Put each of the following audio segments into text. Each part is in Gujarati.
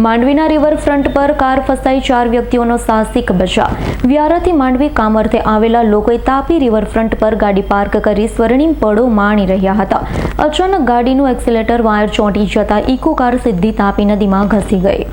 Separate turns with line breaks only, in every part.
માંડવીના રિવરફ્રન્ટ પર કાર ફસાઈ ચાર વ્યક્તિઓનો સાહસિક બચાવ. વ્યારાથી માંડવી કામર્થે આવેલા લોકોએ તાપી રિવરફ્રન્ટ પર ગાડી પાર્ક કરી સ્વર્ણિમ પળો માણી રહ્યા હતા. અચાનક ગાડીનું એક્સિલેટર વાયર ચોંટી જતા ઇકો કાર સીધી તાપી નદીમાં ઘસી ગઈ.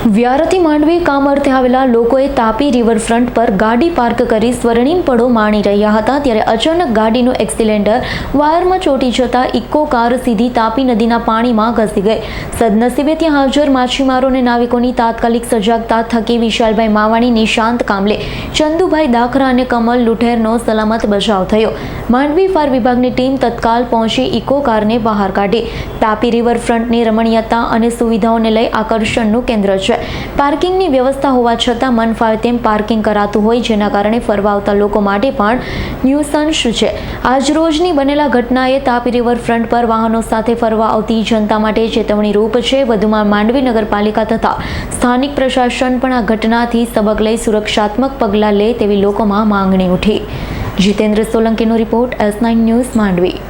વ્યારાથી માંડવી કામ અર્થે આવેલા લોકોએ તાપી રિવરફ્રન્ટ પર ગાડી પાર્ક કરી સ્વર્ણિમ પળો માણી રહ્યા હતા ત્યારે અચાનક ગાડીનું એક્સિલેન્ડર વાયરમાં ચોટી જતા ઇકો કાર સીધી તાપી નદીના પાણીમાં ઘસી ગઈ. સદનસીબે ત્યાં હાજર માછીમારો અને નાવિકોની તાત્કાલિક સજાગતા થકી વિશાલભાઈ માવાણી નિશાંત કામલે, ચંદુભાઈ દાખરા અને કમલ લુઠેરનો સલામત બચાવ થયો. માંડવી ફાયર વિભાગની ટીમ તત્કાલ પહોંચી ઇકો કારને બહાર કાઢી. તાપી રિવરફ્રન્ટની રમણીયતા અને સુવિધાઓને લઈ આકર્ષણનું કેન્દ્ર છે. પાર્કિંગની વ્યવસ્થા હોવા છતાં મન ફાવે તેમ પાર્કિંગ કરાતું હોય, જેના કારણે ફરવા આવતા લોકો માટે પણ ન્યુસન્સ છે. આજ રોજની બનેલા ઘટનાએ તાપી રિવરફ્રન્ટ પર વાહનો સાથે ફરવા આવતી જનતા માટે ચેતવણી રૂપ છે. વધુમાં માંડવી નગરપાલિકા તથા સ્થાનિક પ્રશાસન પણ આ ઘટનાથી સબક લઈ સુરક્ષાત્મક પગલાં લે તેવી લોકોમાં માંગણી ઉઠી. Jitendra સોલંકીનો report S nine news Mandvi.